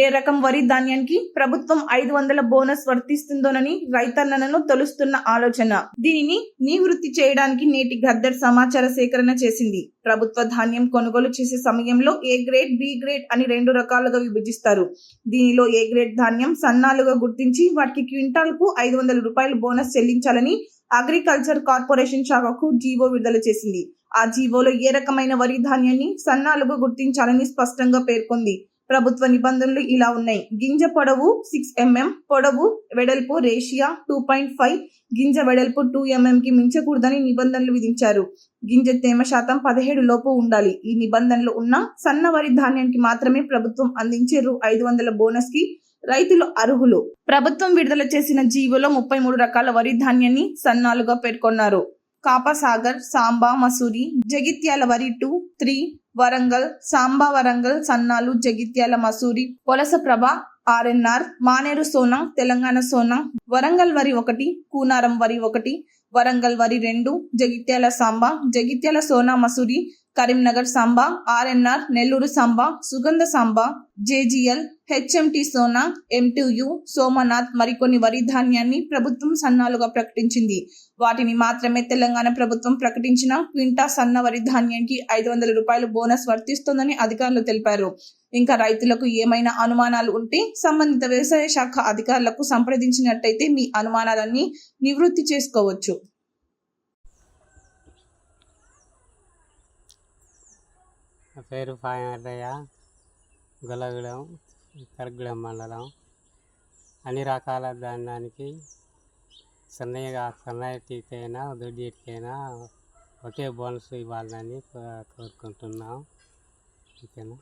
ఏ రకం వరి ధాన్యానికి ప్రభుత్వం ఐదు వందల బోనస్ వర్తిస్తుందోనని రైతన్నలను తొలుస్తున్న ఆలోచన. దీనిని నివృత్తి చేయడానికి నేటి గద్దర్ సమాచార సేకరణ చేసింది. ప్రభుత్వ ధాన్యం కొనుగోలు చేసే సమయంలో ఏ గ్రేడ్ బి గ్రేడ్ అని రెండు రకాలుగా విభజిస్తారు. దీనిలో ఏ గ్రేడ్ ధాన్యం సన్నాలుగా గుర్తించి వాటికి క్వింటాల్కు ఐదు వందల రూపాయలు బోనస్ చెల్లించాలని అగ్రికల్చర్ కార్పొరేషన్ శాఖకు జీవో విడుదల చేసింది. ఆ జీవోలో ఏ రకమైన వరి ధాన్యాన్ని సన్నాలుగా గుర్తించాలని స్పష్టంగా పేర్కొంది. ప్రభుత్వ నిబంధనలు ఇలా ఉన్నాయి. గింజ పొడవు సిక్స్ ఎంఎం mm, పొడవు వెడల్పు రేషియా టూ పాయింట్ ఫైవ్ గింజ వెడల్పు టూ ఎంఎం mm కి మించకూడదని నిబంధనలు విధించారు. గింజ తేమ శాతం పదిహేడు లోపు ఉండాలి. ఈ నిబంధనలు ఉన్న సన్న వరి ధాన్యానికి మాత్రమే ప్రభుత్వం అందించే రూ ఐదు వందల బోనస్కి రైతులు అర్హులు. ప్రభుత్వం విడుదల చేసిన జీవోలో ముప్పై మూడు రకాల వరి ధాన్యాన్ని సన్నాలుగా పేర్కొన్నారు. కాపసాగర్ సాంబా మసూరి జగిత్యాల వరి టూ త్రీ వరంగల్ సాంబా వరంగల్ సన్నాలు జగిత్యాల మసూరి పొలసప్రభ ఆర్ఎన్ఆర్ మానేరు సోన తెలంగాణ సోనా వరంగల్ వరి ఒకటి కూనారం వరి ఒకటి వరంగల్ వరి రెండు Jagtial Samba Jagtial Sona Masuri Karimnagar Samba RNR Nellore Samba Sugandha Samba JGL HMT Sona MTU Somnath మరికొన్ని వరి ధాన్యాన్ని ప్రభుత్వం సన్నాలుగా ప్రకటించింది. వాటిని మాత్రమే తెలంగాణ ప్రభుత్వం ప్రకటించిన క్వింటా సన్న వరి ధాన్యానికి ఐదు వందల రూపాయలు బోనస్ వర్తిస్తోందని అధికారులు తెలిపారు. ఇంకా రైతులకు ఏమైనా అనుమానాలు ఉంటే సంబంధిత వ్యవసాయ శాఖ అధికారులకు సంప్రదించినట్టయితే మీ అనుమానాలన్నీ నివృత్తి చేసుకోవచ్చు. నా పేరు పాయనర్రయ్య గొల్లగూడెం కరగూడెం మండలం. అన్ని రకాల ధాన్యానికి సన్నయ్యగా సన్నటికైనా దొడ్డికైనా ఒకే బోనస్ ఇవ్వాలని కో- కోరుకుంటున్నాం. ఓకేనా?